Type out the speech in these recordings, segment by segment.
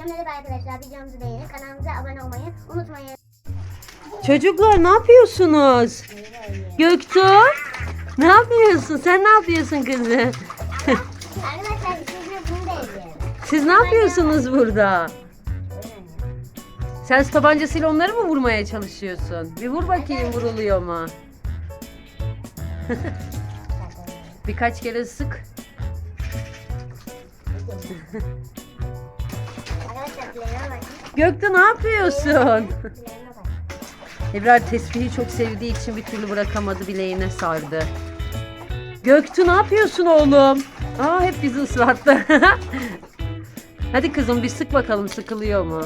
Herkese merhaba arkadaşlar. Videomuzu beğenip kanalımıza abone olmayı unutmayın. Çocuklar ne yapıyorsunuz? Göktuğ ne yapıyorsun? Sen ne yapıyorsun kızım? Arkadaşlar sizinle bunu da izleyelim. Siz ne yapıyorsunuz burada? Sen su tabancasıyla onları mı vurmaya çalışıyorsun? Bir vur bakayım vuruluyor mu? Birkaç kere sık. Göktuğ ne yapıyorsun? Ebrar tesbihi çok sevdiği için bir türlü bırakamadı bileğine sardı. Göktuğ ne yapıyorsun oğlum? Aa hep bizi ıslattı. Hadi kızım bir sık bakalım sıkılıyor mu?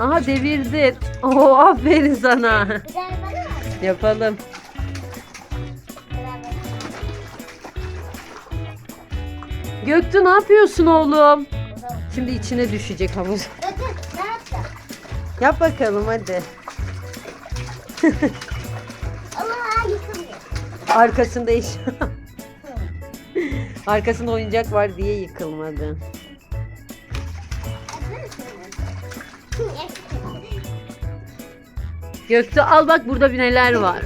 Aha devirdi. Oo aferin sana. Yapalım. Göktuğ ne yapıyorsun oğlum? Şimdi içine düşecek havuz. Yap bakalım hadi. Arkasında iş. Arkasında oyuncak var diye yıkılmadı. Göktuğ al bak burada bir neler var.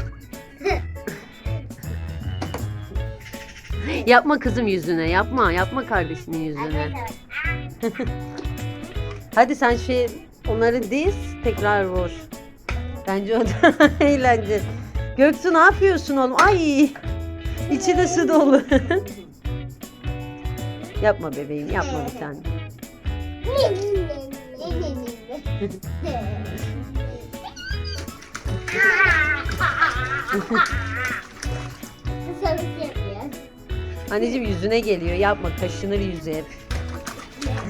Yapma kızım yüzüne yapma yapma kardeşinin yüzüne. Hadi sen şey onları diz tekrar vur. Bence o da eğlenceli. Göktuğ ne yapıyorsun oğlum? Ay içi de su dolu. yapma bebeğim yapma bir tane. Anneciğim yüzüne geliyor yapma kaşınır yüzü hep.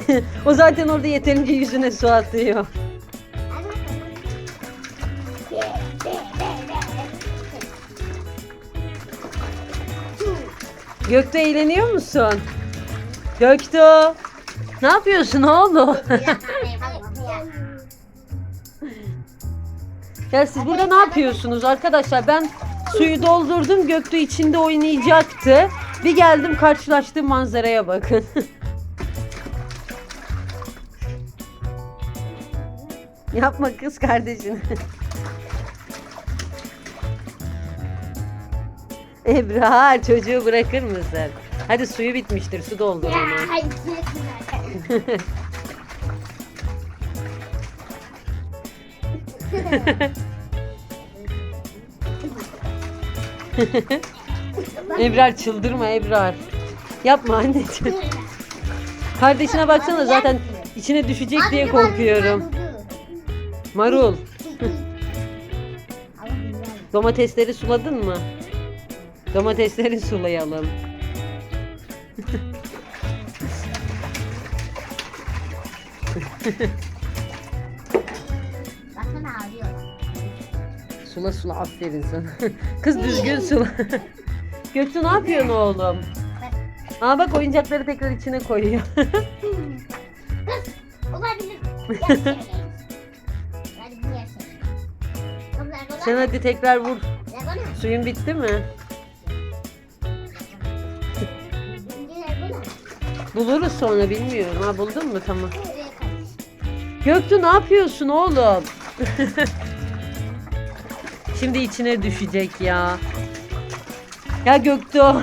o zaten orada yeterince yüzüne su atıyor. Göktuğ eğleniyor musun? Göktuğ. Ne yapıyorsun oğlum? ya siz burada ne yapıyorsunuz arkadaşlar? Ben suyu doldurdum. Göktuğ içinde oynayacaktı. Bir geldim karşılaştığım manzaraya bakın. Yapma kız kardeşine. Ebrar çocuğu bırakır mısın? Hadi suyu bitmiştir su doldur onu. Ebrar çıldırma Ebrar. Yapma anneciğim. Kardeşine baksana zaten içine düşecek diye korkuyorum. Marul. Domatesleri suladın mı? Domatesleri sulayalım. Baksana ağlıyor. Sula sula aferin sana. Kız düzgün sula. Göktuğ ne yapıyorsun oğlum? Aa bak oyuncakları tekrar içine koyuyor. Kız olabilir. Sen hadi tekrar vur. Suyun bitti mi? Buluruz sonra bilmiyorum. Ha buldun mu? Tamam. Göktuğ ne yapıyorsun oğlum? Şimdi içine düşecek ya. Ya Göktuğ.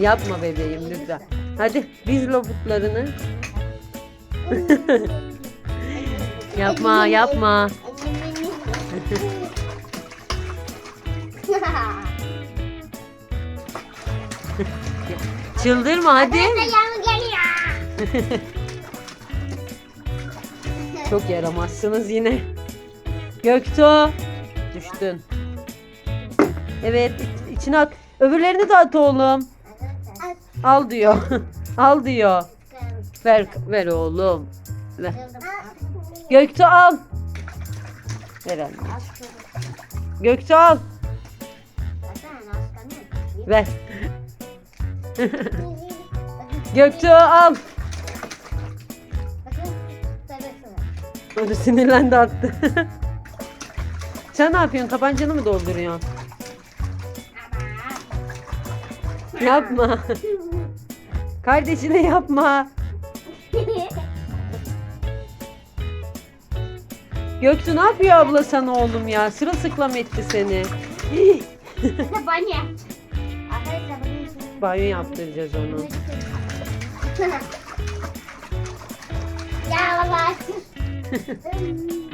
Yapma bebeğim lütfen. Hadi diz lobutlarını. yapma yapma. Çıldırma hadi. Çok yaramazsınız yine. Göktuğ. Düştün. Evet iç- içine ak. Öbürlerini de at oğlum. Al diyor. al diyor. Ver ver oğlum. Ver. Göktuğ al. Ver anne. Göktuğ al. Ver. Göktuğ al. O da sinirlendi attı. Sen ne yapıyorsun? Tabancanı mı dolduruyorsun? Yapma. Kardeşine yapma. Göktuğ ne yapıyor abla sana oğlum ya? Sırılsıklam etti seni. Banyo. Arkadaşlar bakın şimdi. Banyo yaptıracağız onu. ya.